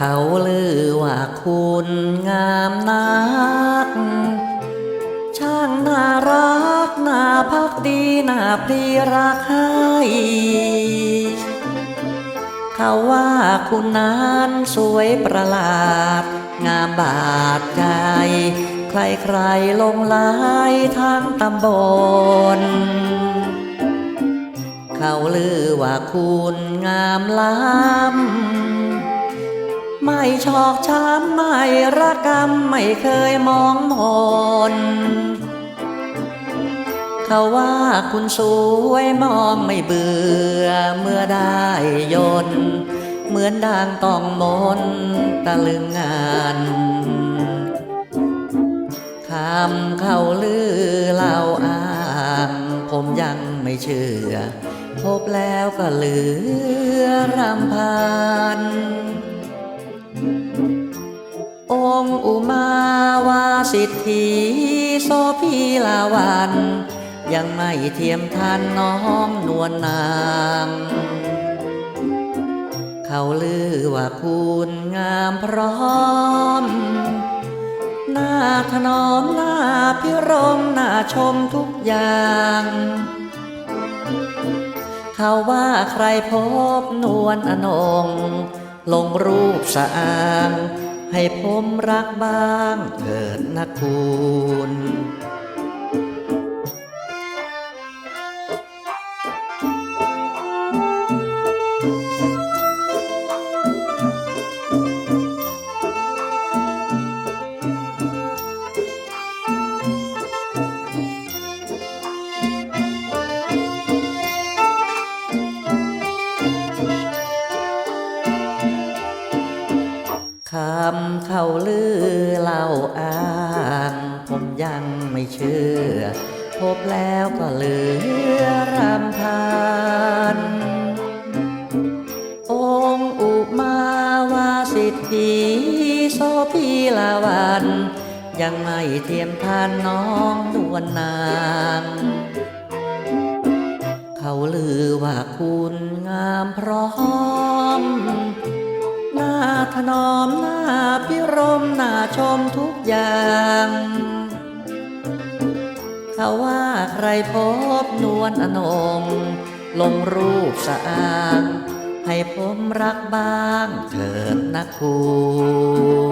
เขาลือว่าคุณงามนัก ช่างน่ารัก น่าพักดี น่าพรีรักให้ เขาว่าคุณนั้นสวยประหลาด งามบาดใจ ใครๆลงไลายทั้งตำบลเขาลือว่าคุณงามล้ำ ชอกช้ำไม่ระกำไม่เคยมองมนเขาว่าคุณสวยมองไม่เบื่อเมื่อได้ยนเหมือนด่างต้องมนตะลึงงานคำเขาลือเล่าอ้างผมยังไม่เชื่อ พบแล้วก็เหลือรำพันาวาสิทธีโสพีลาวัน ยังไม่เทียมทันน้องนวลนาง เขาลือว่าคุณงามพร้อม หน้าถนอมหน้าพิรมหน้าชมทุกอย่าง เขาว่าใครพบนวลอนงลงรูปสะอาง ให้ผมรักบ้างเถิดนะคุณ คำเขาลือเล่าอ้างผมยังไม่เชื่อ พบแล้วก็เหลือรำพันองค์อุมาวาสิทธีโสพีลาวัน ยังไม่เทียมทานน้องนวลนาง ถนอมหน้าพิรมหน้าชมทุกอย่าง เขาว่าใครพบนวลอนง ลงรูปสะอางให้ผมรักบ้างเถิดนะคุณ